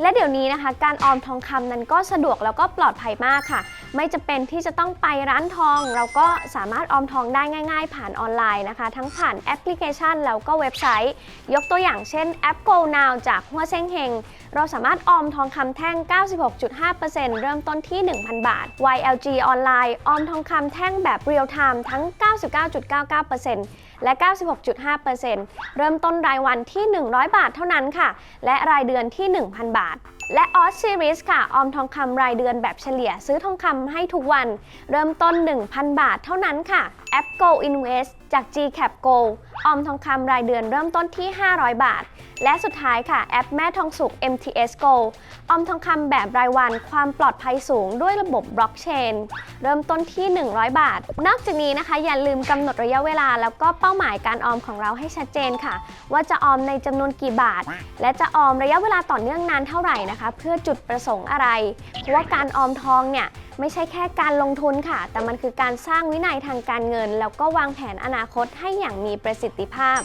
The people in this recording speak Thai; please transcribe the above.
และเดี๋ยวนี้นะคะ การออมทองคำนั้นก็สะดวกแล้วก็ปลอดภัยมากค่ะ ไม่จะเป็นที่จะต้องไปร้านทอง เราก็สามารถออมทองได้ง่าย ๆ ผ่านออนไลน์นะคะ ทั้งผ่านแอปพลิเคชันแล้วก็เว็บไซต์ ยกตัวอย่างเช่นแอป Go Now จากหัวเซ้งเฮงเราสามารถออมทองคำแท่ง 96.5%เริ่มต้นที่ 1,000 บาท YLG ออนไลน์ออมทองคำแท่งแบบเรียลไทม์ทั้ง 99.99%และ 96.5%เริ่มต้นรายวันที่ 100 บาทเท่านั้นค่ะ และรายเดือนที่ 1,000 บาทาท และ o s Series ค่ะ ออมทองคำรายเดือนแบบเฉลี่ยซื้อทองคำให้ทุกวัน เริ่มต้น 1,000 บาทเท่านั้นค่ะ แอป Go Invest จาก GCap Go ออมทองคำรายเดือนเริ่มต้นที่ 500 บาท และสุดท้ายค่ะแอปแม่ทองสุก MTS Go ออมทองคำแบบรายวันความปลอดภัยสูงด้วยระบบบล็อกเชนเริ่มต้นที่ 100 บาท นอกจากนี้นะคะ อย่าลืมกำหนดระยะเวลา แล้วก็เป้าหมายการออมของเราให้ชัดเจนค่ะ ว่าจะออมในจำนวนกี่บาท และจะออมระยะเวลาต่อเนื่องนานเท่าไหร่นะนะคะ เพื่อจุดประสงค์อะไร เพราะว่าการออมทองเนี่ยไม่ใช่แค่การลงทุนค่ะ แต่มันคือการสร้างวินัยทางการเงิน แล้วก็วางแผนอนาคตให้อย่างมีประสิทธิภาพ